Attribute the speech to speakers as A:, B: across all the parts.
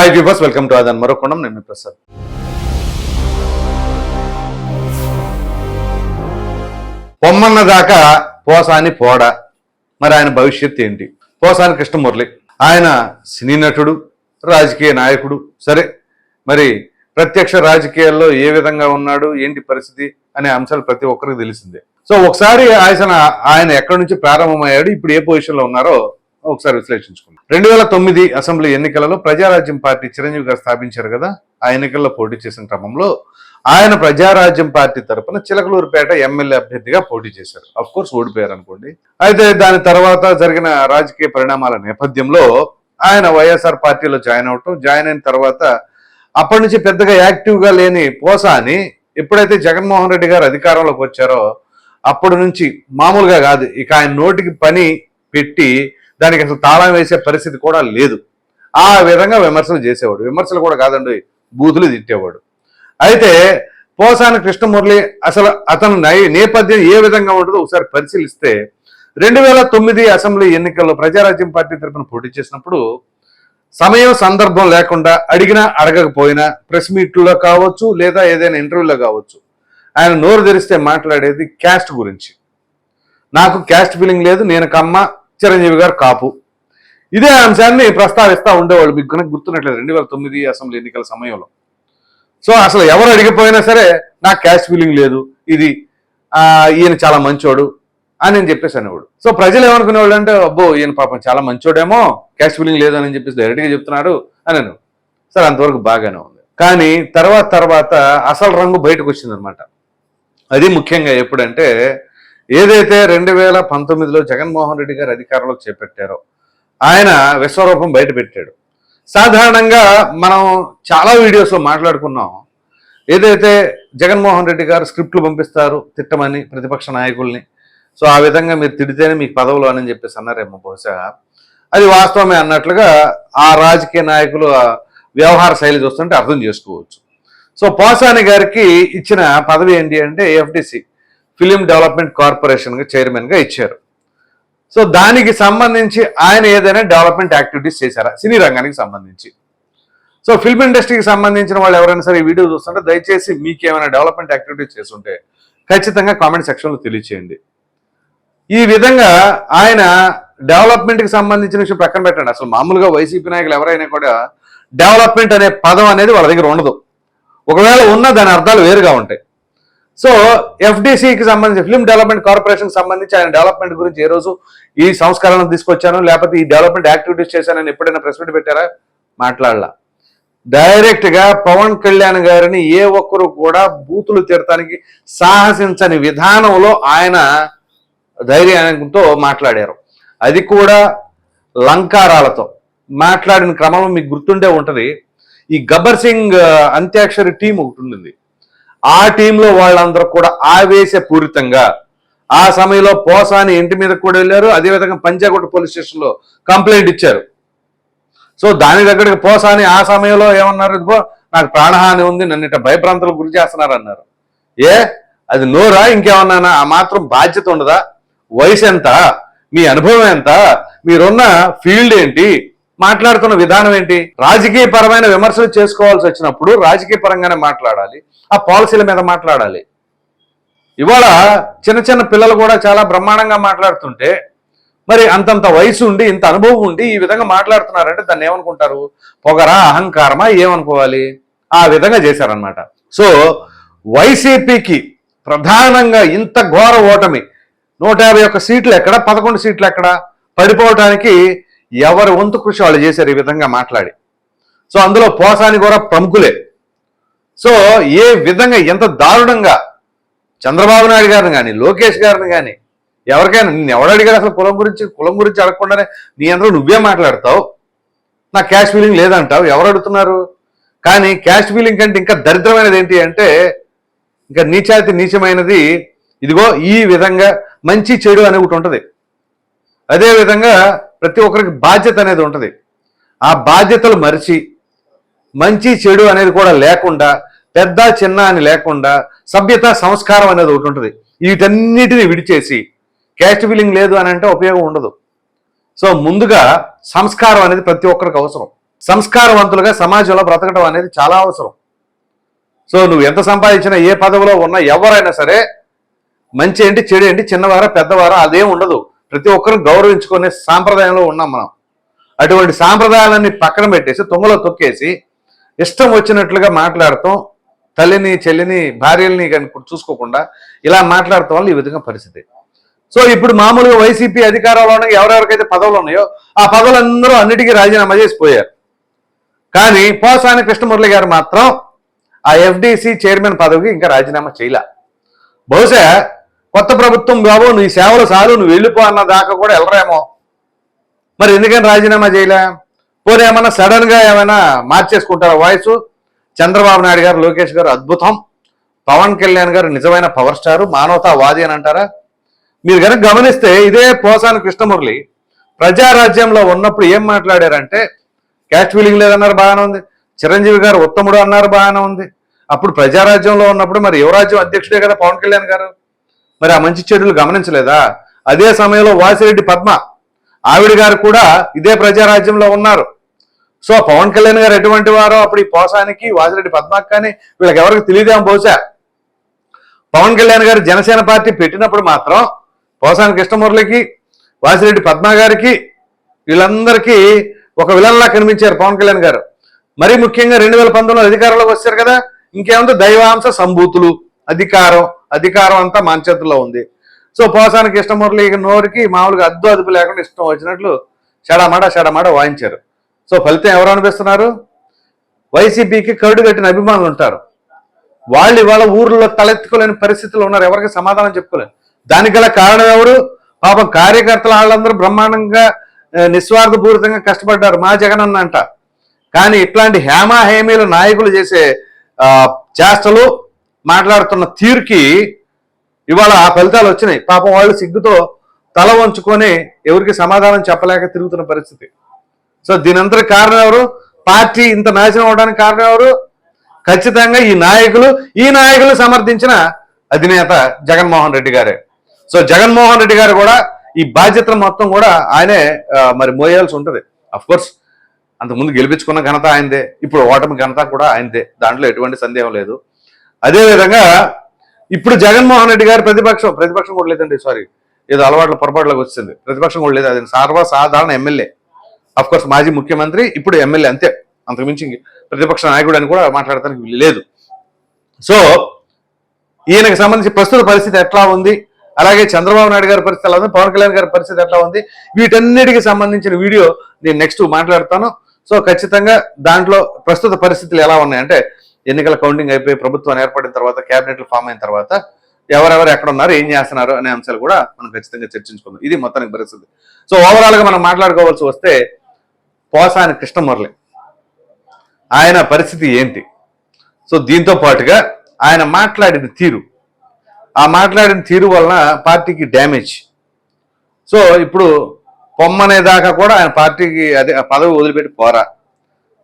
A: Hi viewers welcome to ఆదాన్ మరొకొండం నేను ప్రసాద్ పొమ్మన్న దాకా పోసాని పోడ? మరి ఆయన భవిష్యత్ ఏంటి? పోసాని కృష్ణమురళి ఆయన సినీ నటుడు రాజకీయ నాయకుడు. సరే మరి ప్రత్యక్ష రాజకీయాల్లో ఏ విధంగా ఉన్నాడు? ఏంటి పరిస్థితి? అనే అంశాలు ప్రతి ఒక్కరికి తెలిసిందే. సో ఒకసారి ఆయన ఆయన ఎక్కడి నుంచి ప్రారంభమయ్యాడు? ఇప్పుడు ఏ పొజిషన్లో ఉన్నారో ఒకసారి విశ్లేషించుకుందాం. రెండు వేల తొమ్మిది అసెంబ్లీ ఎన్నికలలో ప్రజారాజ్యం పార్టీ చిరంజీవి గారు స్థాపించారు కదా ఆ ఎన్నికల్లో పోటీ చేసిన క్రమంలో ఆయన ప్రజారాజ్యం పార్టీ తరపున చిలకలూరుపేట ఎమ్మెల్యే అభ్యర్థిగా పోటీ చేశారు. అఫ్ కోర్స్ ఓడిపోయారు అనుకోండి. అయితే దాని తర్వాత జరిగిన రాజకీయ పరిణామాల నేపథ్యంలో ఆయన వైఎస్ఆర్ పార్టీలో జాయిన్ అవటం జాయిన్ అయిన తర్వాత అప్పటి నుంచి పెద్దగా యాక్టివ్గా లేని పోసాని ఎప్పుడైతే జగన్మోహన్ రెడ్డి గారు అధికారంలోకి వచ్చారో అప్పటి నుంచి మామూలుగా కాదు. ఇక ఆయన నోటికి పని పెట్టి దానికి అసలు తాళం వేసే పరిస్థితి కూడా లేదు. ఆ విధంగా విమర్శలు చేసేవాడు. విమర్శలు కూడా కాదండి బూతులు తిట్టేవాడు. అయితే పోసాని కృష్ణమురళి అసలు అతను నేపథ్యం ఏ విధంగా ఉంటుందో ఒకసారి పరిశీలిస్తే రెండు వేల తొమ్మిది అసెంబ్లీ ఎన్నికల్లో ప్రజారాజ్యం పార్టీ తరపున పోటీ చేసినప్పుడు సమయం సందర్భం లేకుండా అడిగినా అడగకపోయినా ప్రెస్ మీట్లో కావచ్చు లేదా ఏదైనా ఇంటర్వ్యూలో కావచ్చు ఆయన నోరు తెరిస్తే మాట్లాడేది క్యాస్ట్ గురించి. నాకు క్యాస్ట్ ఫీలింగ్ లేదు నేను కమ్మ చిరంజీవి గారు కాపు. ఇదే అంశాన్ని ప్రస్తావిస్తా ఉండేవాళ్ళు. మీకు కనుక గుర్తున్నట్లేదు రెండు వేల తొమ్మిది అసెంబ్లీ ఎన్నికల సమయంలో. సో అసలు ఎవరు అడిగిపోయినా సరే నాకు క్యాష్ ఫీలింగ్ లేదు. ఇది ఈయన చాలా మంచోడు అని నేను చెప్పేసి అనేవాడు. సో ప్రజలు ఏమనుకునేవాళ్ళు అంటే అబ్బో ఈయన పాపం చాలా మంచోడేమో క్యాష్ ఫీలింగ్ లేదు అని చెప్పేసి డైరెక్ట్గా చెప్తున్నాడు అని అను సరే అంతవరకు బాగానే ఉంది. కానీ తర్వాత తర్వాత అసలు రంగు బయటకు వచ్చిందనమాట అది ముఖ్యంగా ఎప్పుడంటే ఏదైతే రెండు వేల పంతొమ్మిదిలో జగన్మోహన్ రెడ్డి గారు అధికారంలోకి చేపట్టారో ఆయన విశ్వరూపం బయట పెట్టాడు. సాధారణంగా మనం చాలా వీడియోస్లో మాట్లాడుకున్నాం. ఏదైతే జగన్మోహన్ రెడ్డి గారు స్క్రిప్ట్లు పంపిస్తారు తిట్టమని ప్రతిపక్ష నాయకుల్ని సో ఆ విధంగా మీరు తిడితేనే మీకు పదవులు అని చెప్పేసి అన్నారేమో బహుశా. అది వాస్తవమే అన్నట్లుగా ఆ రాజకీయ నాయకులు వ్యవహార శైలి చూస్తుంటే అర్థం చేసుకోవచ్చు. సో పోసాని గారికి ఇచ్చిన పదవి ఏంటి అంటే ఎఫ్డిసి ఫిలిం డెవలప్మెంట్ కార్పొరేషన్గా చైర్మన్గా ఇచ్చారు. సో దానికి సంబంధించి ఆయన ఏదైనా డెవలప్మెంట్ యాక్టివిటీస్ చేశారా? సినీ రంగానికి సంబంధించి. సో ఫిల్మ్ ఇండస్ట్రీకి సంబంధించిన వాళ్ళు ఎవరైనా సరే ఈ వీడియో చూస్తుంటే దయచేసి మీకు ఏమైనా డెవలప్మెంట్ యాక్టివిటీస్ చేస్తుంటే ఖచ్చితంగా కామెంట్ సెక్షన్లో తెలియచేయండి. ఈ విధంగా ఆయన డెవలప్మెంట్కి సంబంధించిన విషయం పక్కన పెట్టండి. అసలు మామూలుగా వైసీపీ నాయకులు ఎవరైనా కూడా డెవలప్మెంట్ అనే పదం అనేది వాళ్ళ దగ్గర ఉండదు. ఒకవేళ ఉన్న దాని అర్థాలు వేరుగా ఉంటాయి. సో ఎఫ్డిసికి సంబంధించి ఫిల్మ్ డెవలప్మెంట్ కార్పొరేషన్ సంబంధించి ఆయన డెవలప్మెంట్ గురించి ఏ రోజు ఈ సంస్కరణ తీసుకొచ్చాను? లేకపోతే ఈ డెవలప్మెంట్ యాక్టివిటీస్ చేశానని ఎప్పుడైనా ప్రెస్ మీట్ పెట్టారా? మాట్లాడలా. డైరెక్ట్గా పవన్ కళ్యాణ్ గారిని ఏ ఒక్కరు కూడా బూతులు తీరటానికి సాహసించని విధానంలో ఆయన ధైర్యంతో మాట్లాడారు. అది కూడా లంకారాలతో. మాట్లాడిన క్రమంలో మీకు గుర్తుండే ఉంటది. ఈ గబ్బర్ సింగ్ అంత్యాక్షరి టీం ఒకటి ఉండింది. ఆ టీంలో వాళ్ళందరూ కూడా ఆవేశపూరితంగా. ఆ సమయంలో పోసాని ఇంటి మీద కూడా వెళ్ళారు. అదేవిధంగా పంజాగుట్ట పోలీస్ స్టేషన్లో కంప్లైంట్ ఇచ్చారు. సో దాని దగ్గరికి పోసాని ఆ సమయంలో ఏమన్నారు ఇదిగో నాకు ప్రాణహాని ఉంది నన్ను ఇట్లా భయభ్రాంతులకు గురి చేస్తున్నారు అన్నారు ఏ? అది నోరా? ఇంకేమన్నా ఆ మాత్రం బాధ్యత ఉండదా? వయసు ఎంత? మీ అనుభవం ఎంత? మీరున్న ఫీల్డ్ ఏంటి? మాట్లాడుతున్న విధానం ఏంటి? రాజకీయ పరమైన విమర్శలు చేసుకోవాల్సి వచ్చినప్పుడు రాజకీయ పరంగానే మాట్లాడాలి. ఆ పాలసీల మీద మాట్లాడాలి. ఇవాళ చిన్న చిన్న పిల్లలు కూడా చాలా బ్రహ్మాండంగా మాట్లాడుతుంటే మరి అంతంత వయసు ఉండి ఇంత అనుభవం ఉండి ఈ విధంగా మాట్లాడుతున్నారంటే దాన్ని ఏమనుకుంటారు? పొగరా అహంకారమా? ఏమనుకోవాలి? ఆ విధంగా చేశారనమాట సో వైసీపీకి ప్రధానంగా ఇంత ఘోర ఓటమి నూట యాభై ఒక్క సీట్లు ఎక్కడ? పదకొండు సీట్లు ఎక్కడ? పడిపోవటానికి ఎవరి వంతు కృషి వాళ్ళు చేశారు ఈ విధంగా మాట్లాడి. సో అందులో పోసాని కూడా ప్రముఖులే. సో ఏ విధంగా ఎంత దారుణంగా చంద్రబాబు నాయుడు గారిని కానీ లోకేష్ గారిని కానీ ఎవరికైనా నేను ఎవడు అడిగాడు అసలు కులం గురించి? కులం గురించి అడగకుండానే నీ అందరూ నువ్వే మాట్లాడతావు? నా క్యాష్ ఫీలింగ్ లేదంటావు? ఎవరు అడుగుతున్నారు? కానీ క్యాష్ ఫీలింగ్ కంటే ఇంకా దరిద్రమైనది ఏంటి అంటే ఇంకా నీచాతి నీచమైనది ఇదిగో ఈ విధంగా మంచి చెడు అనేది ఒకటి ఉంటుంది. అదేవిధంగా ప్రతి ఒక్కరికి బాధ్యత అనేది ఉంటుంది. ఆ బాధ్యతలు మరిచి మంచి చెడు అనేది కూడా లేకుండా పెద్ద చిన్న అని లేకుండా సభ్యత సంస్కారం అనేది ఒకటి ఉంటుంది. వీటన్నిటిని విడిచేసి క్యాస్ట్ ఫీలింగ్ లేదు అని అంటే ఉపయోగం ఉండదు. సో ముందుగా సంస్కారం అనేది ప్రతి ఒక్కరికి అవసరం. సంస్కారవంతులుగా సమాజంలో బ్రతకడం అనేది చాలా అవసరం. సో నువ్వు ఎంత సంపాదించినా ఏ పదవిలో ఉన్నా ఎవరైనా సరే మంచి ఏంటి చెడు ఏంటి చిన్నవారా పెద్దవారా అదేం ఉండదు. ప్రతి ఒక్కరు గౌరవించుకునే సాంప్రదాయంలో ఉన్నాం మనం. అటువంటి సాంప్రదాయాలన్నీ పక్కన పెట్టేసి తొంగలో తొక్కేసి ఇష్టం వచ్చినట్లుగా మాట్లాడటం తల్లిని చెల్లిని భార్యల్ని కానీ చూసుకోకుండా ఇలా మాట్లాడటం వల్ల ఈ విధంగా పరిస్థితి. సో ఇప్పుడు మామూలుగా వైసీపీ అధికారంలో ఉన్న ఎవరెవరికైతే పదవులు ఉన్నాయో ఆ పదవులందరూ అన్నిటికీ రాజీనామా చేసిపోయారు. కానీ పోసాని కృష్ణమురళి గారు మాత్రం ఆ ఎఫ్డిసి చైర్మన్ పదవికి ఇంకా రాజీనామా చేయలే. బహుశా కొత్త ప్రభుత్వం బాబు నీ సేవలు చాలు నువ్వు వెళ్ళిపో అన్న దాకా కూడా వెళ్ళరేమో. మరి ఎందుకని రాజీనామా చేయలే? పోనీ ఏమన్నా సడన్గా ఏమైనా మార్చేసుకుంటారా వాయిస్? చంద్రబాబు నాయుడు గారు లోకేష్ గారు అద్భుతం. పవన్ కళ్యాణ్ గారు నిజమైన పవర్ స్టారు. మానవతావాది అని అంటారా? మీరు కనుక గమనిస్తే ఇదే పోసాని కృష్ణమురళి ప్రజారాజ్యంలో ఉన్నప్పుడు ఏం మాట్లాడారంటే క్యాష్ ఫీలింగ్ లేదన్నారు బాగానే ఉంది. చిరంజీవి గారు ఉత్తముడు అన్నారు బాగానే ఉంది. అప్పుడు ప్రజారాజ్యంలో ఉన్నప్పుడు మరి యువరాజ్యం అధ్యక్షుడే కదా పవన్ కళ్యాణ్ గారు? మరి ఆ మంచి చెడులు గమనించలేదా? అదే సమయంలో వాసిరెడ్డి పద్మ ఆవిడ గారు కూడా ఇదే ప్రజారాజ్యంలో ఉన్నారు. సో పవన్ కళ్యాణ్ గారు ఎటువంటి వారో అప్పుడు ఈ పోసానికి వాసిరెడ్డి పద్మాక్ కానీ వీళ్ళకి ఎవరికి తెలియదేమో బహుశా. పవన్ కళ్యాణ్ గారు జనసేన పార్టీ పెట్టినప్పుడు మాత్రం పోసాని కృష్ణమురళికి వాసిరెడ్డి పద్మా గారికి వీళ్ళందరికీ ఒక విలన్లా కనిపించారు పవన్ కళ్యాణ్ గారు. మరీ ముఖ్యంగా రెండు వేల పంతొమ్మిదిలో అధికారంలోకి వచ్చారు కదా ఇంకేముంది దైవాంశ సంభూతులు అధికారం అధికారం అంతా మన చేతుల్లో ఉంది. సో పోసాని కృష్ణమురళి నోరికి మామూలుగా అద్దు అదుపు లేకుండా ఇష్టం వచ్చినట్లు షడమాడ షడమాడ వాయించారు. సో ఫలితం ఎవరు అనిపిస్తున్నారు వైసీపీకి కరుడు కట్టిన అభిమానులు ఉంటారు. వాళ్ళు ఇవాళ ఊర్లో తలెత్తుకోలేని పరిస్థితులు ఉన్నారు. ఎవరికి సమాధానం చెప్పుకోలేదు దానికి గల కారణం ఎవరు? పాపం కార్యకర్తలు వాళ్ళందరూ బ్రహ్మాండంగా నిస్వార్థపూరితంగా కష్టపడ్డారు. మా జగన్ అంట. కానీ ఇట్లాంటి హేమా హేమీలు నాయకులు చేసే చేష్టలు మాట్లాడుతున్న తీరుకి ఇవాళ ఆ ఫలితాలు వచ్చినాయి. పాపం వాళ్ళు సిగ్గుతో తల వంచుకొని ఎవరికి సమాధానం చెప్పలేక తిరుగుతున్న పరిస్థితి. సో దీనంతటి కారణం ఎవరు? పార్టీ ఇంత నాశనం అవడానికి కారణం ఎవరు? ఖచ్చితంగా ఈ నాయకులు ఈ నాయకులు సమర్థించిన అధినేత జగన్మోహన్ రెడ్డి గారే. సో జగన్మోహన్ రెడ్డి గారు కూడా ఈ బాధ్యత మొత్తం కూడా ఆయనే మరి మోయాల్సి ఉంటుంది. అఫ్ కోర్స్ అంతకుముందు గెలిపించుకున్న ఘనత ఆయనదే. ఇప్పుడు ఓటమి ఘనత కూడా ఆయనదే. దాంట్లో ఎటువంటి సందేహం లేదు. అదే విధంగా ఇప్పుడు జగన్మోహన్ రెడ్డి గారు ప్రతిపక్షం ప్రతిపక్షం కూడా లేదండి సారీ ఏదో అలవాట్ల పొరపాట్లకు వచ్చింది. ప్రతిపక్షం కూడా లేదు. అది సర్వసాధారణ ఎమ్మెల్యే. అఫ్ కోర్స్ మాజీ ముఖ్యమంత్రి ఇప్పుడు ఎమ్మెల్యే అంతే. అంతకుమించి ప్రతిపక్ష నాయకుడు అని కూడా మాట్లాడటానికి లేదు. సో ఈయనకు సంబంధించి ప్రస్తుత పరిస్థితి ఎట్లా ఉంది? అలాగే చంద్రబాబు నాయుడు గారి పరిస్థితి ఎలా ఉంది? పవన్ కళ్యాణ్ గారి పరిస్థితి ఎట్లా ఉంది? వీటన్నిటికి సంబంధించిన వీడియో నేను నెక్స్ట్ మాట్లాడతాను. సో ఖచ్చితంగా దాంట్లో ప్రస్తుత పరిస్థితులు ఎలా ఉన్నాయి? అంటే ఎన్నికల కౌంటింగ్ అయిపోయి ప్రభుత్వం ఏర్పడిన తర్వాత క్యాబినెట్లు ఫామ్ అయిన తర్వాత ఎవరెవరు ఎక్కడ ఉన్నారు ఏం చేస్తున్నారు అనే అంశాలు కూడా మనం ఖచ్చితంగా చర్చించుకుందాం. ఇది మొత్తానికి పరిస్థితి. సో ఓవరాల్గా మనం మాట్లాడుకోవాల్సి వస్తే పోసాని కృష్ణమురళి. ఆయన పరిస్థితి ఏంటి? సో దీంతో పాటుగా ఆయన మాట్లాడిన తీరు. ఆ మాట్లాడిన తీరు వలన పార్టీకి డ్యామేజ్. సో ఇప్పుడు పొమ్మనే దాకా కూడా ఆయన పార్టీకి అదే ఆ పదవి వదిలిపెట్టి పోరా.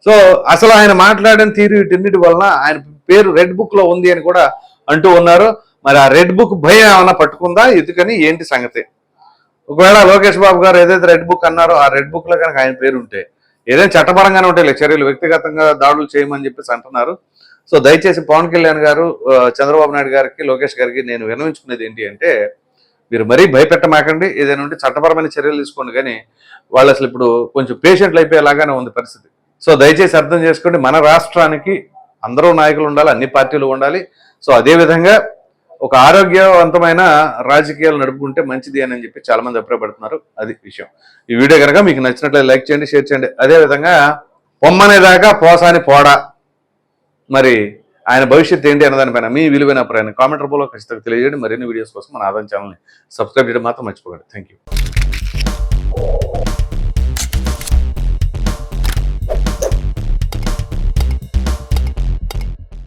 A: సో అసలు ఆయన మాట్లాడిన తీరు వీటన్నిటి వలన ఆయన పేరు రెడ్ బుక్లో ఉంది అని కూడా అంటూ ఉన్నారు. మరి ఆ రెడ్ బుక్ భయం ఏమైనా పట్టుకుందా? ఎందుకని? ఏంటి సంగతి? ఒకవేళ లోకేష్ బాబు గారు ఏదైతే రెడ్ బుక్ అన్నారో ఆ రెడ్ బుక్లో కనుక ఆయన పేరు ఉంటే ఏదైనా చట్టపరంగానే ఉంటాయి చర్యలు వ్యక్తిగతంగా దాడులు చేయమని చెప్పేసి అంటున్నారు. సో దయచేసి పవన్ కళ్యాణ్ గారు చంద్రబాబు నాయుడు గారికి లోకేష్ గారికి నేను విన్నవించుకునేది ఏంటి అంటే మీరు మరీ భయపెట్టమాకండి. ఏదైనా ఉంటే చట్టపరమైన చర్యలు తీసుకోండి. కానీ వాళ్ళు అసలు ఇప్పుడు కొంచెం పేషెంట్లు అయిపోయేలాగానే ఉంది పరిస్థితి. సో దయచేసి అర్థం చేసుకోండి. మన రాష్ట్రానికి అందరూ నాయకులు ఉండాలి అన్ని పార్టీలు ఉండాలి. సో అదే విధంగా ఒక ఆరోగ్యవంతమైన రాజకీయాలు నడుపుకుంటే మంచిది అని చెప్పి చాలా మంది అభిప్రాయపడుతున్నారు. అది విషయం. ఈ వీడియో కనుక మీకు నచ్చినట్లయితే లైక్ చేయండి షేర్ చేయండి. అదే విధంగా పొమ్మనేదాకా పోసాని పోడా. మరి ఆయన భవిష్యత్తు ఏంటి అన్న దానిపైన మీ విలువైన అభిప్రాయాన్ని కామెంట్ రూపంలో ఖచ్చితంగా తెలియజేయండి. మరిన్ని వీడియోస్ కోసం మన ఆదాయం ఛానల్ని సబ్స్క్రైబ్ చేయడం మాత్రం మర్చిపోకండి. Thank you